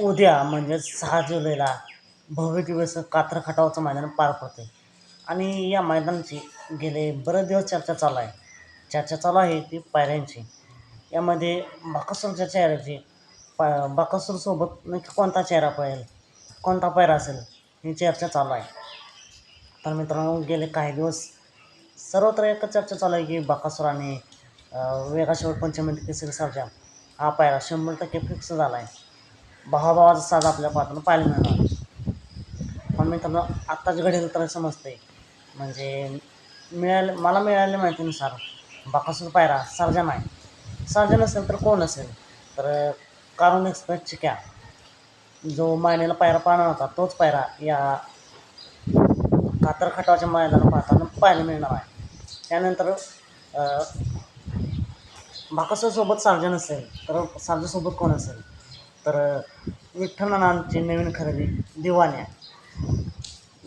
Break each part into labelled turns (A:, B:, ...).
A: उद्या म्हणजे सहा जुलैला भव्य दिवस कात्र खटावचं मैदान पार पडते आणि या मैदानाची गेले बरेच दिवस चर्चा चालू आहे. चर्चा चालू आहे ती पायऱ्यांची. यामध्ये बाकासूरच्या चेहऱ्याची पा बाकासूरसोबत नक्की कोणता चेहरा पळेल कोणता पायरा असेल ही चर्चा चालू आहे. तर मित्रांनो गेले काही दिवस सर्वत्र एकच चर्चा चालू आहे की बाकासूर आणि वेगाशेवट केसरी सरजा हा पायरा शंभर टक्के फिक्स झाला आहे भावाभावाचा साज आपल्या पात्रांना पाहायला मिळणार. पण मित्रांनो आत्ताच्या घडेल तर समजते. म्हणजे मिळाले मला मिळालेल्या माहितीनुसार बाकासूर पायरा सर्जन आहे. सर्जन असेल तर कोण असेल? तर कारून एक्सप्रेस चिक्या. जो मायनेला पायरा पाहणार होता तोच पायरा या कातर खटावाच्या मैदानात पाहताना पाहायला मिळणार आहे. त्यानंतर बाकासूरसोबत सर्जन असेल तर सर्जनसोबत कोण असेल? तर विठ्ठलनानांची नवीन खरेदी दिवाण्या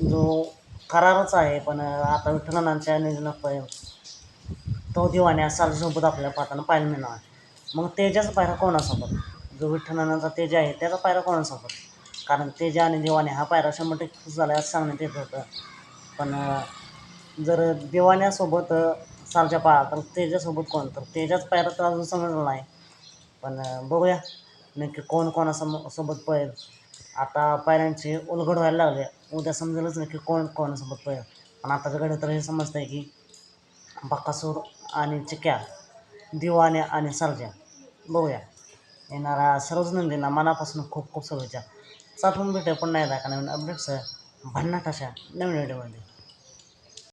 A: जो करारच आहे पण आता विठ्ठल नानांच्या तो दिवाण्या सालसोबत आपल्या पाहताना पाहायला मिळणार. आहे मग तेजाचा पायरा कोणासोबत? जो विठ्ठल तेज आहे त्याचा पायरा कोणासोबत? कारण तेजा आणि दिवाण्या हा पायरा शंभर टक्के खुश झाला असं सांगण्यात येत होतं. पण जर दिवाण्यासोबत सालच्या पाळा तर तेजासोबत कोण? तर तेजाच पायरा तर अजून समजला नाही. पण बघूया. नक्की कोण कोणासम सोबत पळेल? आता पायऱ्यांची उलगड व्हायला लागले. उद्या समजेलच नक्की कोण कोणासोबत पळेल. पण आताच्या घडी तर हे समजतं आहे की बकासूर आणि चिक्या दिवाने आणि सर्जा. बघूया. येणारा सर्वच नंदींना मनापासून खूप खूप शुभेच्छा. साठवून भेटे पण नाही का नवीन अपडेट्स भन्नाट अशा नवीन व्हिडिओमध्ये